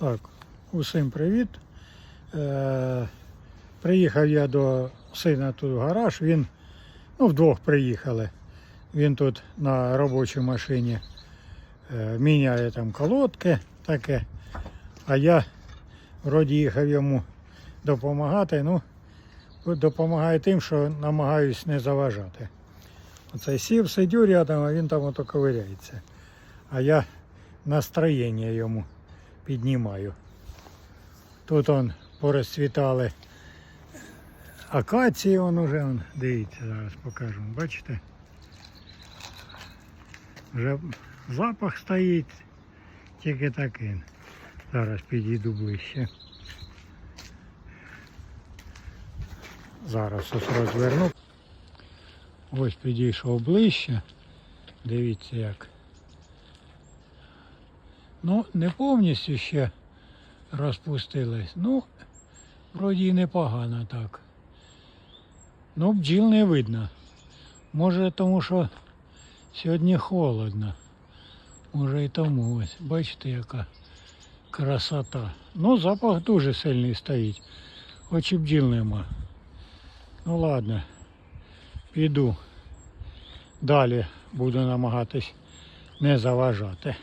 Так, усім привіт. Е, приїхав я до сина тут в гараж. Він, ну, вдвох приїхали. Він тут на робочій машині е, міняє там колодки таке. А я вроді їхав йому допомагати. Ну, допомагаю тим, що намагаюсь не заважати. Оце сів, сидю рядом, а він там ото ковиряється. А я настроєння йому піднімаю. Тут он порозцвітали акації, он уже, он, дивіться, зараз покажу. Бачите? Вже запах стоїть, тільки такий. Зараз підійду ближче. Зараз ось розверну. Ось підійшов ближче. Дивіться як. Ну, не повністю ще розпустились. Ну, вроді і непогано так. Ну, бджіл не видно. Може тому, що сьогодні холодно. Може і тому ось. Бачите, яка красота. Ну, запах дуже сильний стоїть. Хоч і бджіл нема. Ну ладно, піду. Далі буду намагатись не заважати.